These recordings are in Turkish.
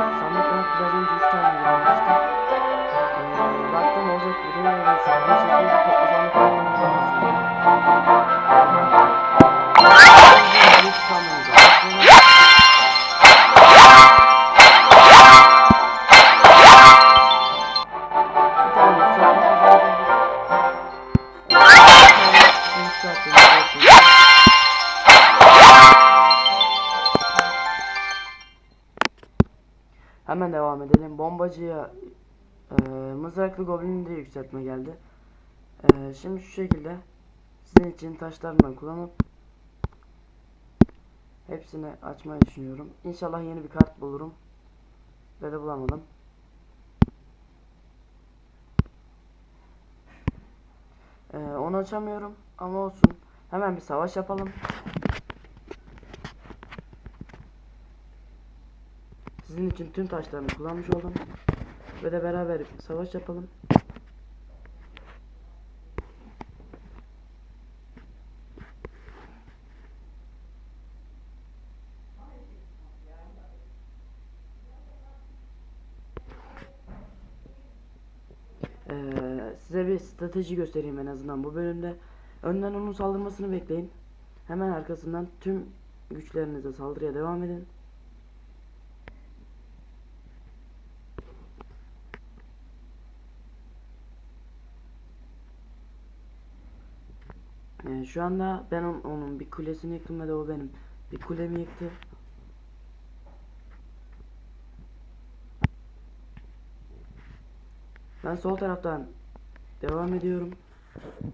sandık var. Biraz önce 3 tane bırakmıştım. Ee, baktım olacak bir değil ve sağlam şekilde toplu sandık yapmamız lazım. Ee, Hemen devam edelim. Bombacıya e, mızraklı goblini de yükseltme geldi. E, şimdi şu şekilde sizin için taşlarından kullanıp hepsini açmayı düşünüyorum. İnşallah yeni bir kart bulurum. Ve de bulamadım. E, onu açamıyorum ama olsun. Hemen bir savaş yapalım. Sizin için tüm taşlarımı kullanmış oldum. Ve de beraber savaş yapalım. Ee, size bir strateji göstereyim en azından bu bölümde. Önden onun saldırmasını bekleyin. Hemen arkasından tüm güçlerinizle saldırıya devam edin. Ee, şu anda ben on- onun bir kulesini yıktım ve de o benim bir kulemi yıktı. Ben sol taraftan devam ediyorum.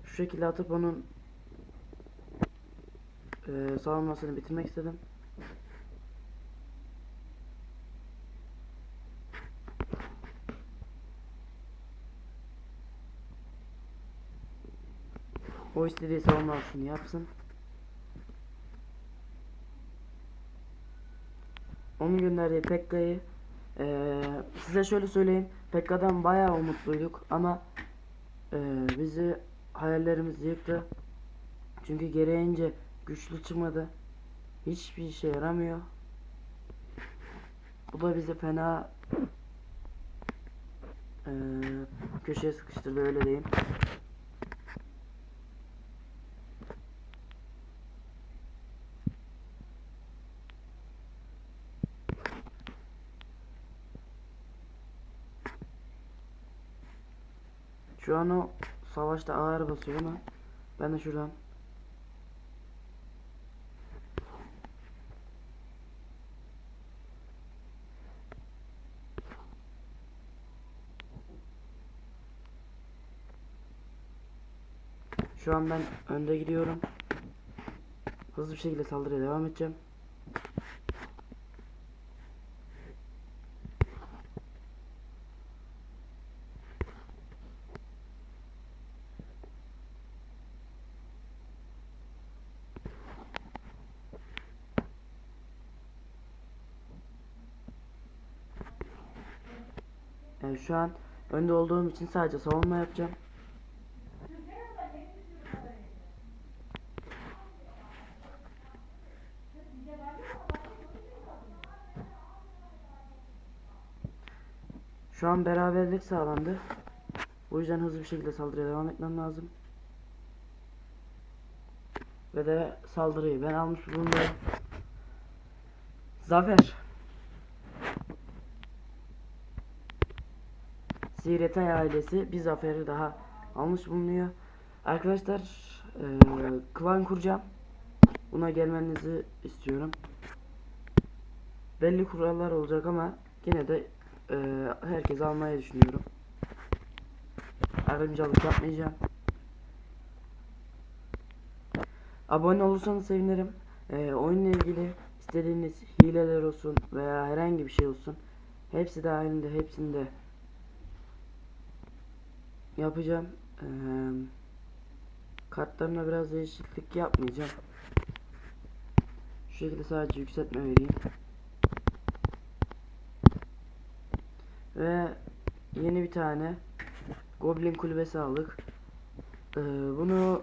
Şu şekilde atıp onun eee savunmasını bitirmek istedim. O istediği savunmasını yapsın. Onun gönderdiği Pekka'yı eee, size şöyle söyleyeyim. Pekka'dan bayağı umutluyduk ama eee, bizi hayallerimiz yıktı. Çünkü gereğince güçlü çıkmadı. Hiçbir işe yaramıyor. Bu da bizi fena eee, köşeye sıkıştırdı öyle diyeyim. Şu an o savaşta ağır basıyor ama ben de şuradan Şu an ben önde gidiyorum. Hızlı bir şekilde saldırıya devam edeceğim. Yani şu an önde olduğum için sadece savunma yapacağım. Şu an beraberlik sağlandı. Bu yüzden hızlı bir şekilde saldırıya devam etmem lazım. Ve de saldırıyı ben almış bulundum. Zafer. Siretay ailesi bir zaferi daha almış bulunuyor. Arkadaşlar eee, klan kuracağım. Buna gelmenizi istiyorum. Belli kurallar olacak ama yine de eee herkes almayı düşünüyorum. Ayrımcılık yapmayacağım. Abone olursanız sevinirim. Eee oyunla ilgili istediğiniz hileler olsun veya herhangi bir şey olsun. Hepsi dahilinde hepsinde yapacağım. Eee kartlarına biraz değişiklik yapmayacağım. Şu şekilde sadece yükseltme vereyim. Ve yeni bir tane Goblin kulübesi aldık. Ee, bunu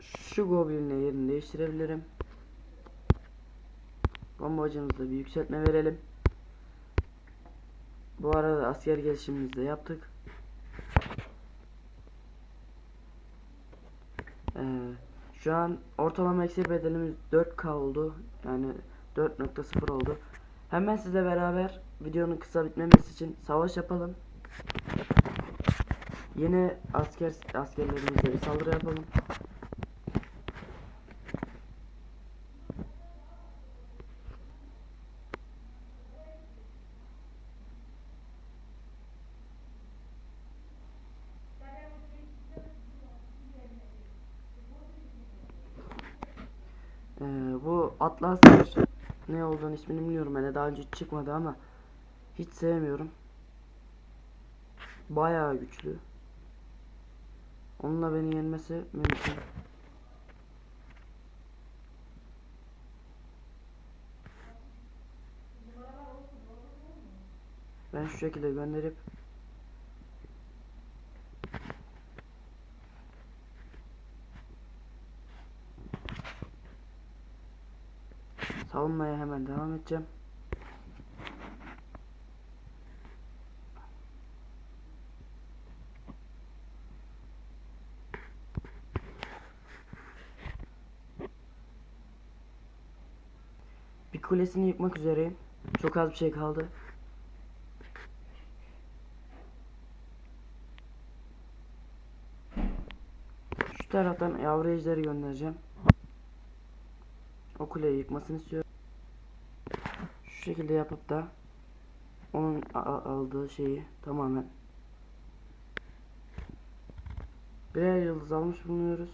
şu goblinle yerini değiştirebilirim. Bombacımızda bir yükseltme verelim. Bu arada asker gelişimimizi de yaptık. Ee, şu an ortalama eksik bedelimiz 4K oldu. Yani 4.0 oldu. Hemen size beraber videonun kısa bitmemesi için savaş yapalım. Yeni asker askerlerimizle bir saldırı yapalım. Ee, bu Atlas'lar ne olduğunu ismini bilmiyorum hani daha önce çıkmadı ama hiç sevmiyorum. Bayağı güçlü. Onunla beni yenmesi mümkün. Ben şu şekilde gönderip savunmaya hemen devam edeceğim. Bir kulesini yıkmak üzereyim. Çok az bir şey kaldı. Şu taraftan yavru ejderi göndereceğim. O kuleyi yıkmasını istiyorum. Şekilde yapıp da onun aldığı şeyi tamamen birer yıldız almış bulunuyoruz.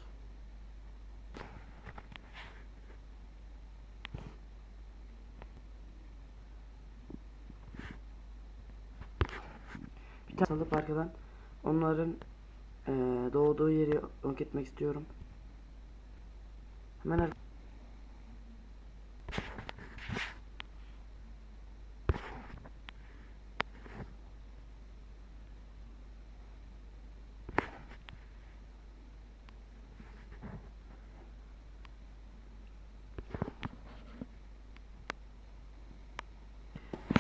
Bir tane alıp arkadan onların doğduğu yeri yok etmek istiyorum. Hemen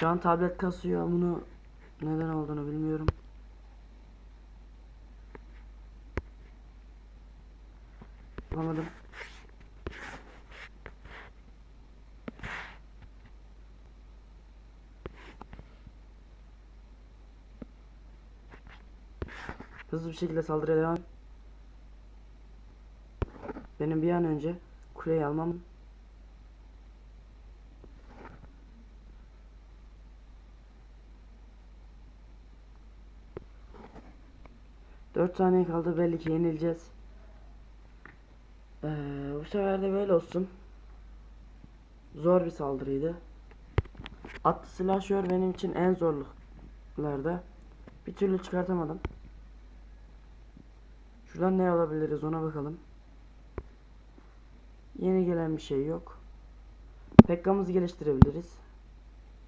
Şu an tablet kasıyor. Bunu neden olduğunu bilmiyorum. Yapamadım. Hızlı bir şekilde saldırıya devam. Benim bir an önce kuleyi almam. Dört saniye kaldı belli ki yenileceğiz. Ee, bu sefer de böyle olsun. Zor bir saldırıydı. Atlı silahşör benim için en zorluklarda. Bir türlü çıkartamadım. Şuradan ne alabiliriz ona bakalım. Yeni gelen bir şey yok. Pekka'mızı geliştirebiliriz.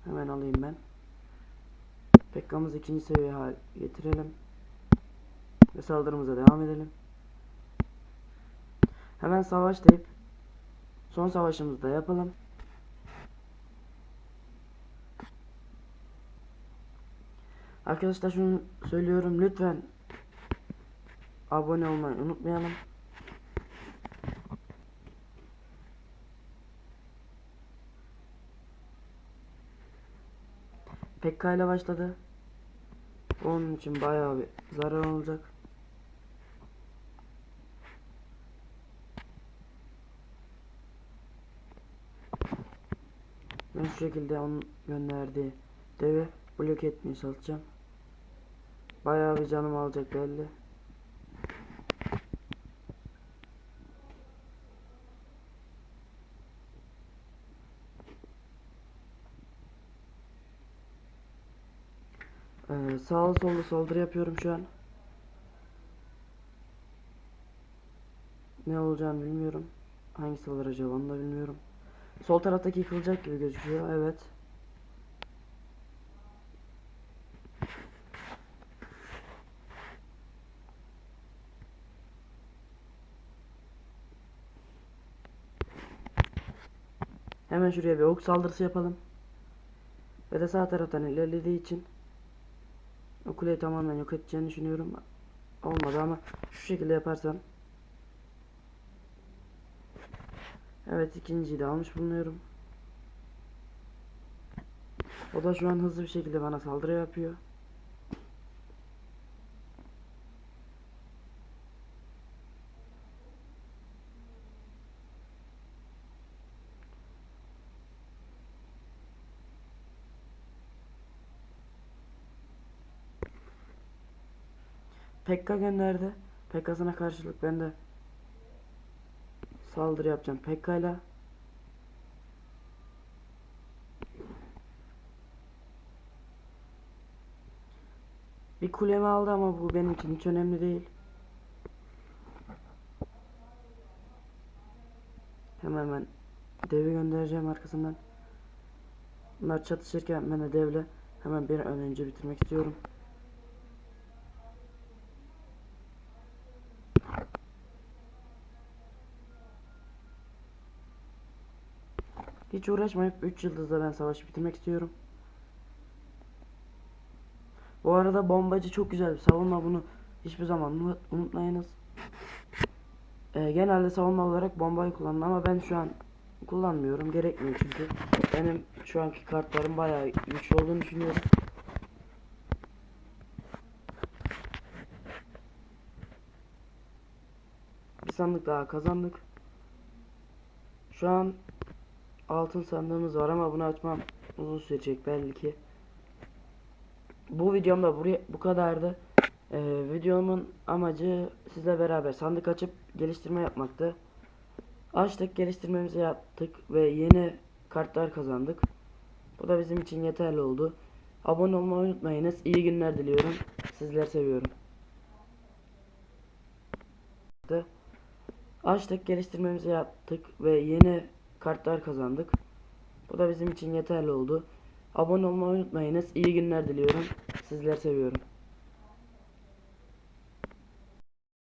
Hemen alayım ben. Pekka'mızı ikinci seviye hal getirelim. Ve saldırımıza devam edelim. Hemen savaş deyip son savaşımızı da yapalım. Arkadaşlar şunu söylüyorum lütfen abone olmayı unutmayalım. Pekka ile başladı. Onun için bayağı bir zarar olacak. Ben şu şekilde onun gönderdiği devi bloke etmeye çalışacağım. Bayağı bir canım alacak belli. Ee, sağlı sollu saldırı yapıyorum şu an. Ne olacağını bilmiyorum. Hangisi olur acaba onu da bilmiyorum. Sol taraftaki yıkılacak gibi gözüküyor. Evet. Hemen şuraya bir ok saldırısı yapalım. Ve de sağ taraftan ilerlediği için o kuleyi tamamen yok edeceğini düşünüyorum. Olmadı ama şu şekilde yaparsam Evet ikinciyi de almış bulunuyorum. O da şu an hızlı bir şekilde bana saldırı yapıyor. Pekka gönderdi. Pekka'sına karşılık ben de saldırı yapacağım Pekka'yla. Bir kulemi aldı ama bu benim için hiç önemli değil. Hemen ben devi göndereceğim arkasından. Bunlar çatışırken ben de devle hemen bir an önce bitirmek istiyorum. Hiç uğraşmayıp 3 yıldızla ben savaşı bitirmek istiyorum. Bu arada bombacı çok güzel bir savunma bunu hiçbir zaman unut- unutmayınız. Ee, genelde savunma olarak bombayı kullanın ama ben şu an kullanmıyorum gerekmiyor çünkü benim şu anki kartlarım bayağı güçlü olduğunu düşünüyorum. Bir sandık daha kazandık. Şu an altın sandığımız var ama bunu açmam uzun sürecek belki. Bu videom da buraya bu kadardı. Ee, videomun amacı sizle beraber sandık açıp geliştirme yapmaktı. Açtık, geliştirmemizi yaptık ve yeni kartlar kazandık. Bu da bizim için yeterli oldu. Abone olmayı unutmayınız. İyi günler diliyorum. Sizleri seviyorum. Açtık, geliştirmemizi yaptık ve yeni kartlar kazandık. Bu da bizim için yeterli oldu. Abone olmayı unutmayınız. İyi günler diliyorum. Sizleri seviyorum.